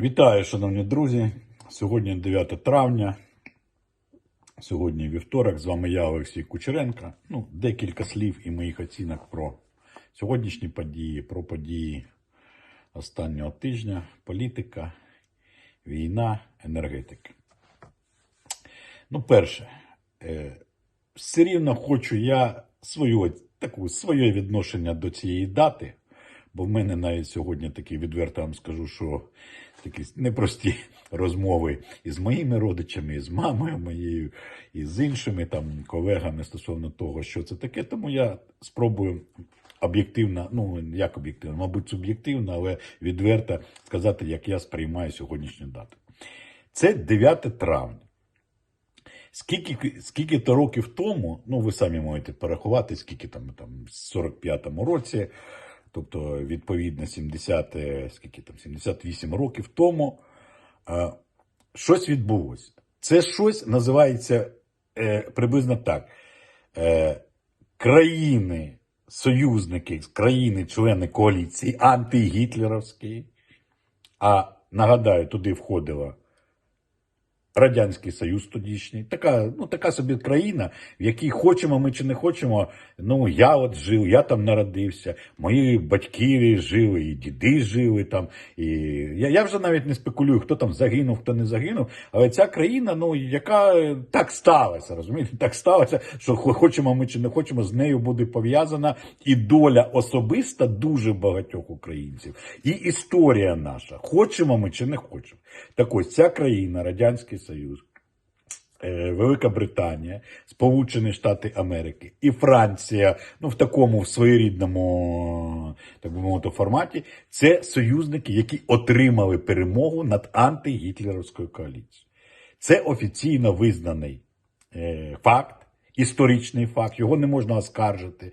Вітаю, шановні друзі. Сьогодні 9 травня. Сьогодні вівторок. З вами я, Олексій Кучеренко. Ну, декілька слів і моїх оцінок про сьогоднішні події, про події останнього тижня, політика, війна, енергетика. Ну, перше, е, все рівно хочу я свою, таку, своє відношення до цієї дати, бо в мене навіть сьогодні такі відверто вам скажу, що такі непрості розмови із моїми родичами, і з мамою моєю, і з іншими там колегами стосовно того, що це таке. Тому я спробую об'єктивно, ну як об'єктивно, мабуть, суб'єктивно, але відверто сказати, як я сприймаю сьогоднішню дату. Це 9 травня. Скільки, скільки то років тому, ну ви самі можете порахувати, скільки там, там в 45-му році, тобто відповідно 70, е, скільки там, 78 років тому, е, щось відбулося. Це щось називається е, приблизно так. Е, країни, союзники, країни-члени коаліції антигітлерівські, а нагадаю, туди входила Радянський Союз тодішній, така, ну, така собі країна, в якій хочемо ми чи не хочемо. Ну, я от жив, я там народився, мої батьки жили, і діди жили там. І я, я вже навіть не спекулюю, хто там загинув, хто не загинув. Але ця країна, ну, яка е, так сталася, розумієте, так сталося, що хочемо ми чи не хочемо, з нею буде пов'язана і доля особиста дуже багатьох українців, і історія наша. Хочемо ми чи не хочемо. Так ось ця країна, Радянський Союз, е, Велика Британія, Сполучені Штати Америки і Франція, ну в такому в своєрідному так би мовити форматі, це союзники, які отримали перемогу над антигітлерівською коаліцією. Це офіційно визнаний е, факт, історичний факт, його не можна оскаржити.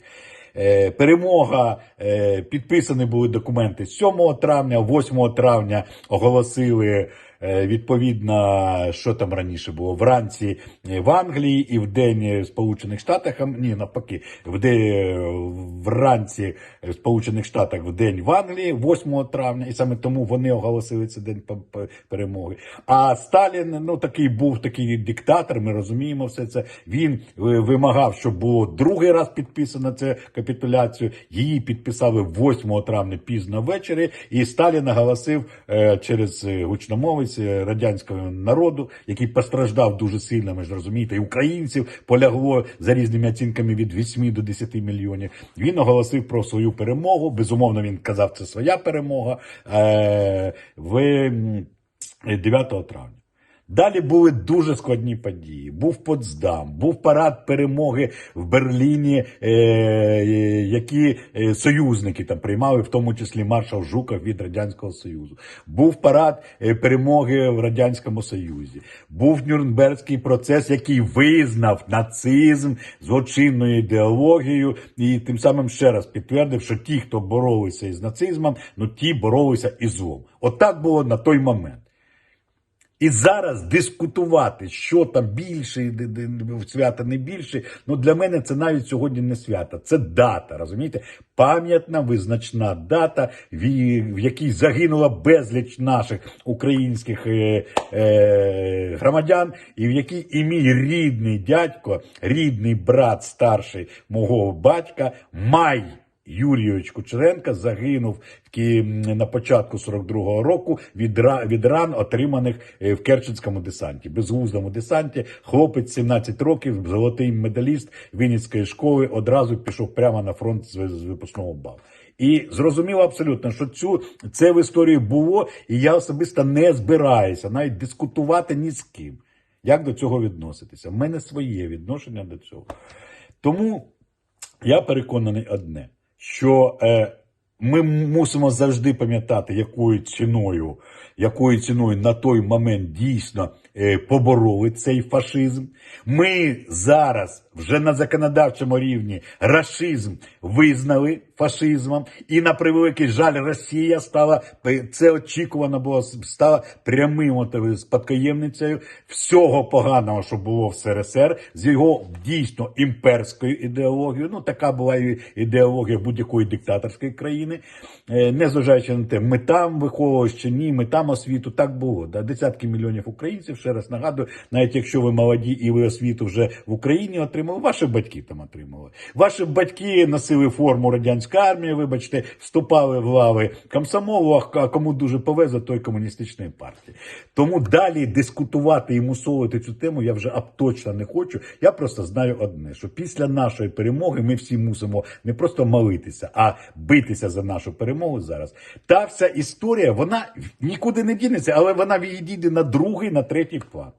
Е, перемога, е, підписані були документи 7 травня, 8 травня оголосили відповідно, що там раніше було вранці е, в Англії і в день е, в Сполучених Штатах, ні, навпаки, в день е, вранці в Сполучених Штатах в день в Англії, 8 травня, і саме тому вони оголосили цей день перемоги. А Сталін, ну такий був такий диктатор, ми розуміємо все це. Він е, вимагав, щоб було другий раз підписано цю капітуляцію. Її підписали 8 травня пізно ввечері, і Сталін оголосив е, через е, гучномовець е, радянського народу, який постраждав дуже сильно. Ми ж розумієте, і українців полягло за різними оцінками від 8 до 10 мільйонів. Він оголосив про свою перемогу. Безумовно, він казав, це своя перемога е, в 9 травня. Далі були дуже складні події. Був Потсдам, був парад перемоги в Берліні, е, е, які е, союзники там приймали, в тому числі маршал Жуков від Радянського Союзу. Був парад е, перемоги в Радянському Союзі. Був Нюрнберзький процес, який визнав нацизм злочинною ідеологією, і тим самим ще раз підтвердив, що ті, хто боролися із нацизмом, ну ті боролися із злом. Отак було на той момент. І зараз дискутувати, що там більше, свята не більше. Ну для мене це навіть сьогодні не свято, це дата. Розумієте? Пам'ятна визначна дата, в, якій загинуло безліч наших українських е, е, громадян, і в якій і мій рідний дядько, рідний брат старший мого батька, Май. Юрійович Кучеренко загинув на початку 42-го року від, ран, отриманих е, в Керченському десанті, безглуздому десанті. Хлопець 17 років, золотий медаліст Вінницької школи, одразу пішов прямо на фронт з, випускного балу. І зрозуміло абсолютно, що цю це в історії було, і я особисто не збираюся навіть дискутувати ні з ким. Як до цього відноситися? В мене своє відношення до цього. Тому я переконаний одне, що е, ми мусимо завжди пам'ятати, якою ціною, якою ціною на той момент дійсно побороли цей фашизм. Ми зараз вже на законодавчому рівні рашизм визнали фашизмом, і на превеликий жаль, Росія стала е, це очікувано було стала прямим е, спадкоємницею всього поганого, що було в СРСР, з його дійсно імперською ідеологією. Ну така була і ідеологія будь-якої диктаторської країни, Е, незважаючи на те, ми там виховувалися чи ні, ми там освіту. Так було. Да? Десятки мільйонів українців. Ще раз нагадую, навіть якщо ви молоді і ви освіту вже в Україні отримали, ваші батьки там отримали. Ваші батьки носили форму радянської армії, вибачте, вступали в лави комсомолу, а кому дуже повезе, той комуністичної партії. Тому далі дискутувати і мусовувати цю тему я вже точно не хочу. Я просто знаю одне: що після нашої перемоги ми всі мусимо не просто молитися, а битися за нашу перемогу зараз. Та вся історія, вона нікуди не дінеться, але вона відійде на другий, на третій план.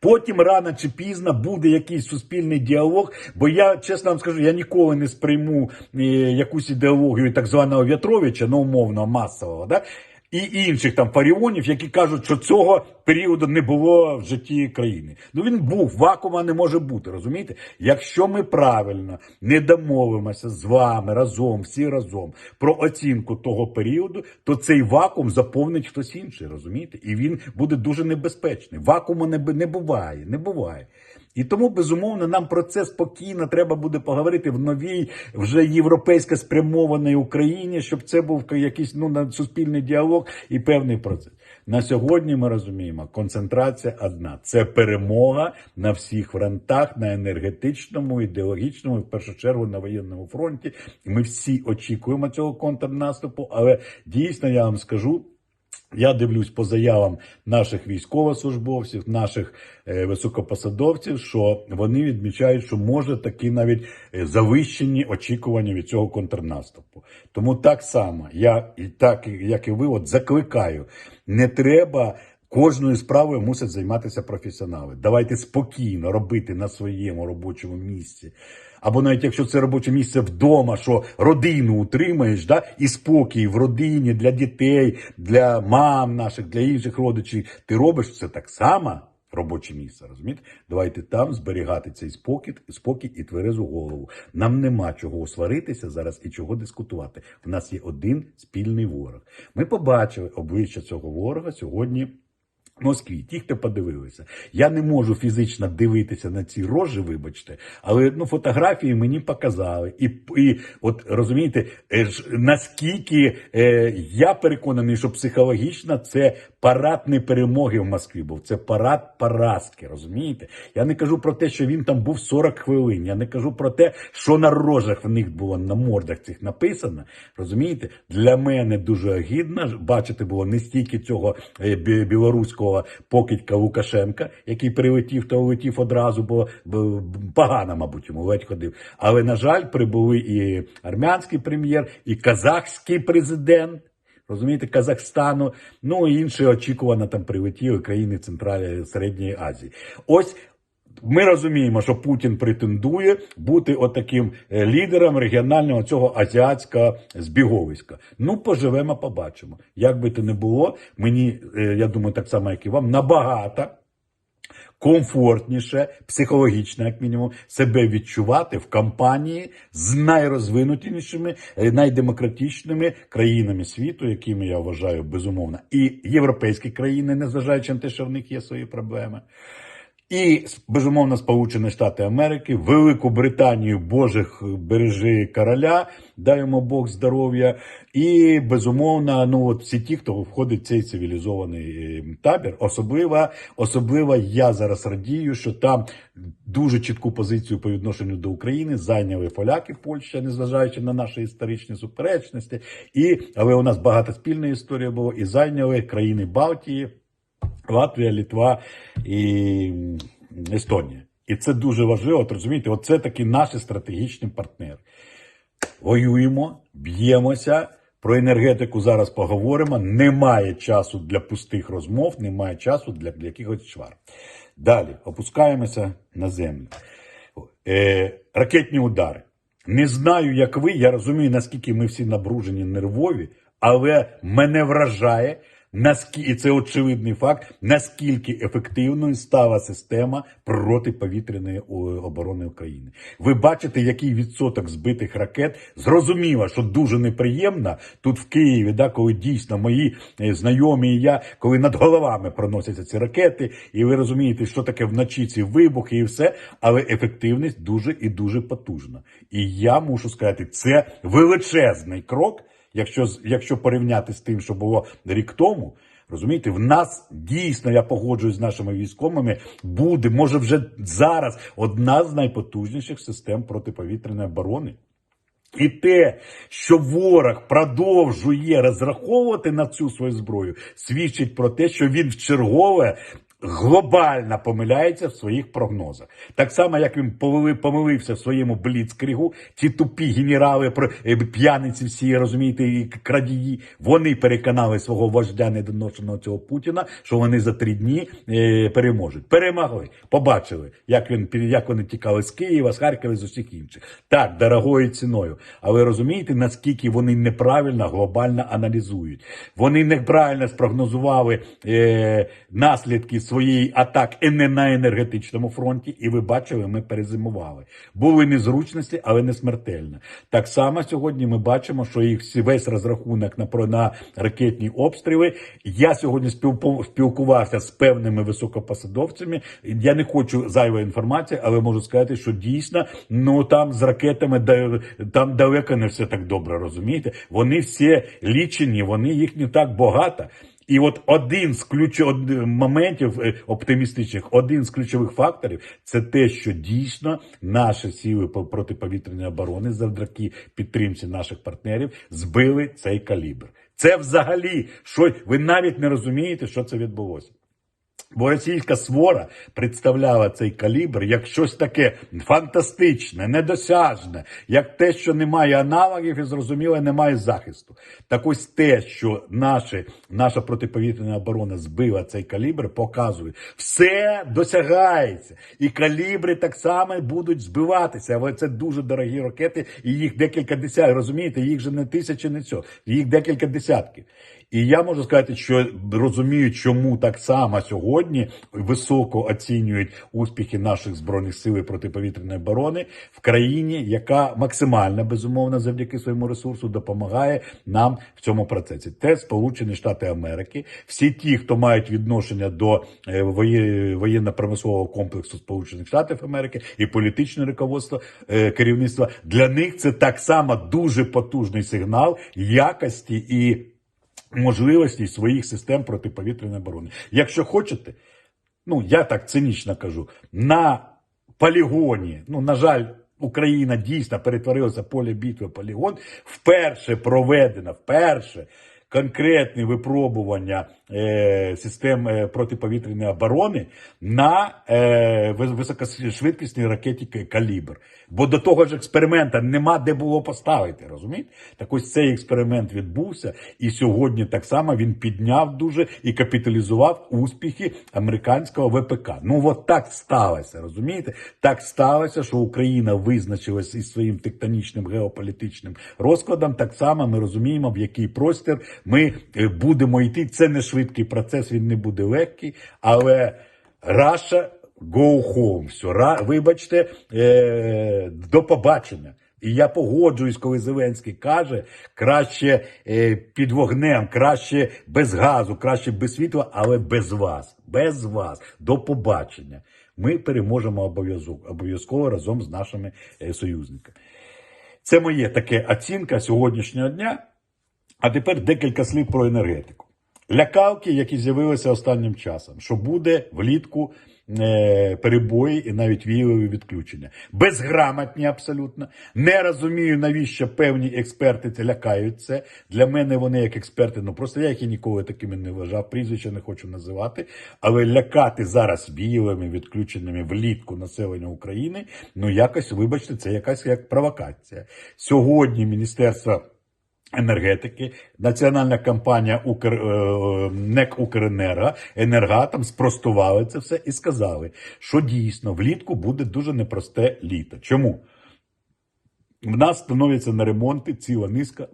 Потім рано чи пізно буде якийсь суспільний діалог, бо я чесно вам скажу, я ніколи не сприйму е, якусь ідеологію так званого В'ятровича, ну умовно масового, да? І інших там фаріонів, які кажуть, що цього періоду не було в житті країни. Ну він був, вакуума не може бути. Розумієте? Якщо ми правильно не домовимося з вами разом, всі разом про оцінку того періоду, то цей вакуум заповнить хтось інший, розумієте? І він буде дуже небезпечний. Вакууму не, не буває, не буває. І тому, безумовно, нам про це спокійно треба буде поговорити в новій, вже європейсько спрямованій Україні, щоб це був якийсь ну, суспільний діалог і певний процес. На сьогодні ми розуміємо, концентрація одна це перемога на всіх фронтах, на енергетичному, ідеологічному, в першу чергу на воєнному фронті. Ми всі очікуємо цього контрнаступу, але дійсно я вам скажу. Я дивлюсь по заявам наших військовослужбовців, наших е, високопосадовців, що вони відмічають, що може такі навіть е, завищені очікування від цього контрнаступу. Тому так само я і так як і ви, от закликаю, не треба. Кожною справою мусять займатися професіонали. Давайте спокійно робити на своєму робочому місці. Або навіть якщо це робоче місце вдома, що родину утримаєш, да, і спокій в родині для дітей, для мам наших, для інших родичів, ти робиш це так само. Робоче місце, розумієте? Давайте там зберігати цей спокій, спокій і тверезу голову. Нам нема чого сваритися зараз і чого дискутувати. У нас є один спільний ворог. Ми побачили обличчя цього ворога сьогодні. Москві, ті, хто подивилися, я не можу фізично дивитися на ці рожі, вибачте, але ну фотографії мені показали. І, і от розумієте, е, наскільки е, я переконаний, що психологічно це парад не перемоги в Москві був, це парад поразки. Розумієте? Я не кажу про те, що він там був 40 хвилин. Я не кажу про те, що на рожах в них було на мордах цих написано. Розумієте, для мене дуже гідно бачити було не стільки цього е, бі- покидька Лукашенка, який прилетів, то летів одразу, бо, погано, мабуть, йому ледь ходив. Але на жаль, прибули і армянський прем'єр, і казахський президент. Розумієте, Казахстану, ну і інші очікувано там прилетіли країни Центральної Середньої Азії. Ось ми розуміємо, що Путін претендує бути отаким е, лідером регіонального цього азіатського збіговиська. Ну, поживемо, побачимо. Як би то не було, мені, е, я думаю, так само, як і вам, набагато комфортніше, психологічно, як мінімум, себе відчувати в компанії з найрозвинутішими, е, найдемократичними країнами світу, якими я вважаю безумовно, і європейські країни, незважаючи на те, що в них є свої проблеми. І безумовно Сполучені Штати Америки, Велику Британію, Божих бережи короля, дай йому Бог здоров'я, і безумовно, ну от всі ті, хто входить в цей цивілізований е, табір, особливо, особливо я зараз радію, що там дуже чітку позицію по відношенню до України зайняли поляки, Польща, незважаючи на наші історичні суперечності, і але у нас багато спільної історії було, і зайняли країни Балтії. Латвія, Літва і Естонія. І це дуже важливо. От розумієте, оце такі наші стратегічні партнери. Воюємо, б'ємося. Про енергетику зараз поговоримо. Немає часу для пустих розмов, немає часу для, для якихось чвар. Далі опускаємося на землю. Е, ракетні удари. Не знаю, як ви. Я розумію, наскільки ми всі набружені, нервові, але мене вражає наскільки і це очевидний факт, наскільки ефективною стала система протиповітряної оборони України. Ви бачите, який відсоток збитих ракет. Зрозуміло, що дуже неприємно тут в Києві, да, коли дійсно мої е, знайомі і я, коли над головами проносяться ці ракети, і ви розумієте, що таке вночі ці вибухи і все, але ефективність дуже і дуже потужна. І я мушу сказати, це величезний крок, якщо, якщо порівняти з тим, що було рік тому. Розумієте, в нас дійсно, я погоджуюсь з нашими військовими, буде, може вже зараз одна з найпотужніших систем протиповітряної оборони. І те, що ворог продовжує розраховувати на цю свою зброю, свідчить про те, що він вчергове глобально помиляється в своїх прогнозах. Так само, як він помилився в своєму бліцкрігу, ті тупі генерали, е, п'яниці всі, розумієте, і крадії, вони переконали свого вождя недоношеного цього Путіна, що вони за три дні е, переможуть. Перемогли, побачили, як він як вони тікали з Києва, з Харкова, з усіх інших. Так, дорогою ціною. Але розумієте, наскільки вони неправильно глобально аналізують. Вони неправильно спрогнозували е, наслідки своєї атаки не на енергетичному фронті, і ви бачили, ми перезимували. Були незручності, але не смертельно. Так само сьогодні ми бачимо, що їх весь розрахунок на, на ракетні обстріли. Я сьогодні спілкувався з певними високопосадовцями. Я не хочу зайвої інформації, але можу сказати, що дійсно ну там з ракетами там далеко не все так добре, розумієте? Вони всі лічені, вони їх не так багато. І от один з ключових моментів е, оптимістичних, один з ключових факторів це те, що дійсно наші сили по- протиповітряної оборони завдяки підтримці наших партнерів збили цей калібр. Це взагалі що ви навіть не розумієте, що це відбулося. Бо російська свора представляла цей калібр як щось таке фантастичне, недосяжне, як те, що немає аналогів і зрозуміло, немає захисту. Так ось те, що наші, наша протиповітряна оборона збила цей калібр, показує, все досягається. І калібри так само будуть збиватися. Але це дуже дорогі ракети, і їх декілька десятків. Розумієте, їх же не тисячі, не цього, їх декілька десятків. І я можу сказати, що розумію, чому так само сьогодні високо оцінюють успіхи наших збройних сил і протиповітряної оборони в країні, яка максимально безумовно завдяки своєму ресурсу допомагає нам в цьому процесі. Це Сполучені Штати Америки. Всі ті, хто мають відношення до е, воєнно-промислового комплексу Сполучених Штатів Америки і політичне руководство е, керівництва, для них це так само дуже потужний сигнал якості і можливості своїх систем протиповітряної оборони. Якщо хочете, ну я так цинічно кажу, на полігоні, ну на жаль. Україна дійсно перетворилася поле битви полігон. Вперше проведено, вперше конкретні випробування систем е, протиповітряної оборони на е, високошвидкісній ракеті Калібр. Бо до того ж експеримента нема де було поставити, розумієте? Так ось цей експеримент відбувся, і сьогодні так само він підняв дуже і капіталізував успіхи американського ВПК. Ну от так сталося, розумієте? Так сталося, що Україна визначилась із своїм тектонічним геополітичним розкладом. Так само ми розуміємо, в який простір ми е, будемо йти. Це не швидкий процес, він не буде легкий, але Раша go home. Все, вибачте, е, до побачення. І я погоджуюсь, коли Зеленський каже, краще е, під вогнем, краще без газу, краще без світла, але без вас. Без вас. До побачення. Ми переможемо обов'язково, обов'язково разом з нашими е, союзниками. Це моє таке оцінка сьогоднішнього дня. А тепер декілька слів про енергетику. Лякалки, які з'явилися останнім часом, що буде влітку е, перебої і навіть віялові відключення. Безграмотні абсолютно. Не розумію, навіщо певні експерти це лякають це. Для мене вони як експерти, ну просто я їх і ніколи такими не вважав, прізвища не хочу називати. Але лякати зараз віяловими відключеннями влітку населення України, ну якось, вибачте, це якась як провокація. Сьогодні Міністерство енергетики, національна компанія Укр, е, НЕК Укренерго, Енергатом спростували це все і сказали, що дійсно влітку буде дуже непросте літо. Чому? В нас становиться на ремонти ціла низка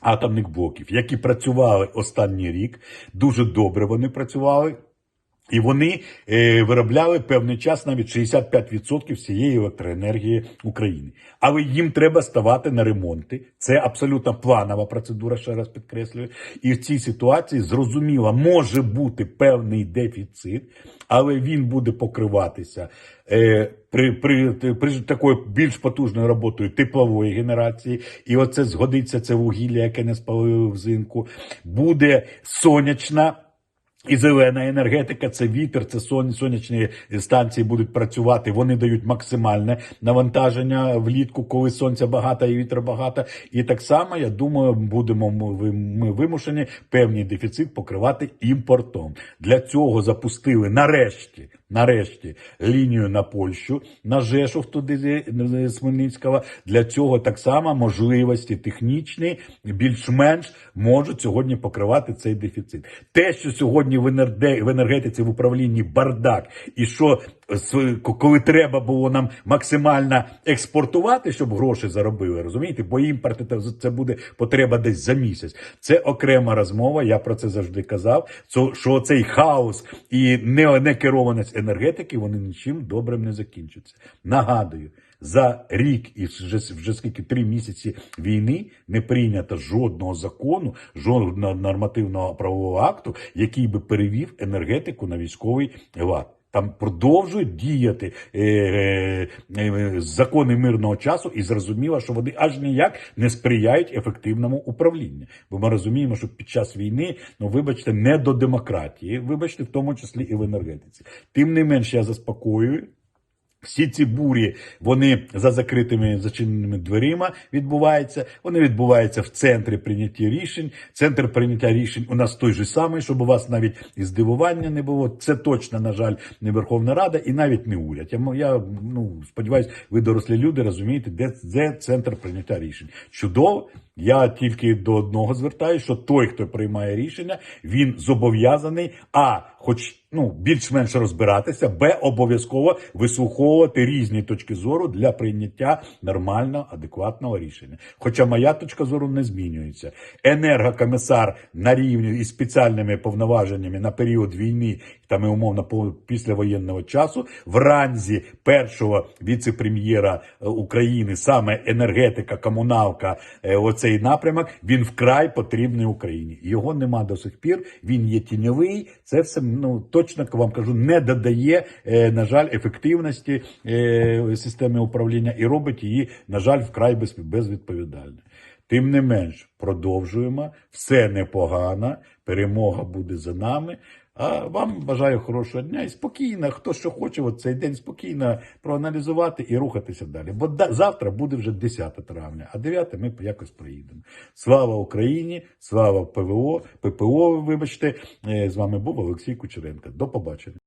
атомних блоків, які працювали останній рік. Дуже добре вони працювали. І вони е, виробляли певний час навіть 65% всієї електроенергії України. Але їм треба ставати на ремонти. Це абсолютно планова процедура, ще раз підкреслюю. І в цій ситуації зрозуміло, може бути певний дефіцит, але він буде покриватися е, при, при, при такою більш потужною роботою теплової генерації. І оце згодиться це вугілля, яке не спалили взимку. Буде сонячна. І зелена енергетика, це вітер, це сон, сонячні станції будуть працювати. Вони дають максимальне навантаження влітку, коли сонця багато і вітер багато. І так само, я думаю, будемо ми, вимушені певний дефіцит покривати імпортом. Для цього запустили нарешті. Нарешті лінію на Польщу, на Жешов туди з- Хмельницького. Для цього так само можливості технічні більш-менш можуть сьогодні покривати цей дефіцит. Те, що сьогодні в енергетиці в управлінні бардак, і що коли треба було нам максимально експортувати, щоб гроші заробили, розумієте? Бо імпорт це- буде потреба десь за місяць. Це окрема розмова. Я про це завжди казав. Що, цей хаос і не- некерованість енергетики вони нічим добрим не закінчаться. Нагадую. За рік і вже, вже скільки три місяці війни не прийнято жодного закону, жодного нормативного правового акту, який би перевів енергетику на військовий лад. Там продовжують діяти е, е, е, закони мирного часу, і зрозуміло, що вони аж ніяк не сприяють ефективному управлінню. Бо ми розуміємо, що під час війни, ну вибачте, не до демократії, вибачте, в тому числі і в енергетиці. Тим не менш, я заспокоюю. Всі ці бурі, вони за закритими зачиненими дверима відбуваються. Вони відбуваються в центрі прийняття рішень. Центр прийняття рішень у нас той же самий, щоб у вас навіть і здивування не було. Це точно, на жаль, не Верховна Рада і навіть не уряд. Я, я ну сподіваюся, ви дорослі люди розумієте, де, де центр прийняття рішень. Чудово. Я тільки до одного звертаюся, що той, хто приймає рішення, він зобов'язаний а, хоч ну більш-менш розбиратися, б, обов'язково вислуховувати різні точки зору для прийняття нормального, адекватного рішення. Хоча моя точка зору не змінюється. Енергокомісар на рівні із спеціальними повноваженнями на період війни там і умовно по- післявоєнного часу в ранзі першого віце-прем'єра е, України, саме енергетика, комуналка, е, оцей напрямок, він вкрай потрібний Україні. Його нема до сих пір. Він є тіньовий. Це все ну точно вам кажу, не додає, е, на жаль, ефективності е, системи управління і робить її, на жаль, вкрай без, безвідповідальною. Тим не менш, продовжуємо. Все непогано. Перемога буде за нами. А вам бажаю хорошого дня і спокійно, хто що хоче, от цей день спокійно проаналізувати і рухатися далі. Бо завтра буде вже 10 травня, а 9 ми якось приїдемо. Слава Україні, слава ПВО, ППО, вибачте. Е, З вами був Олексій Кучеренко. До побачення.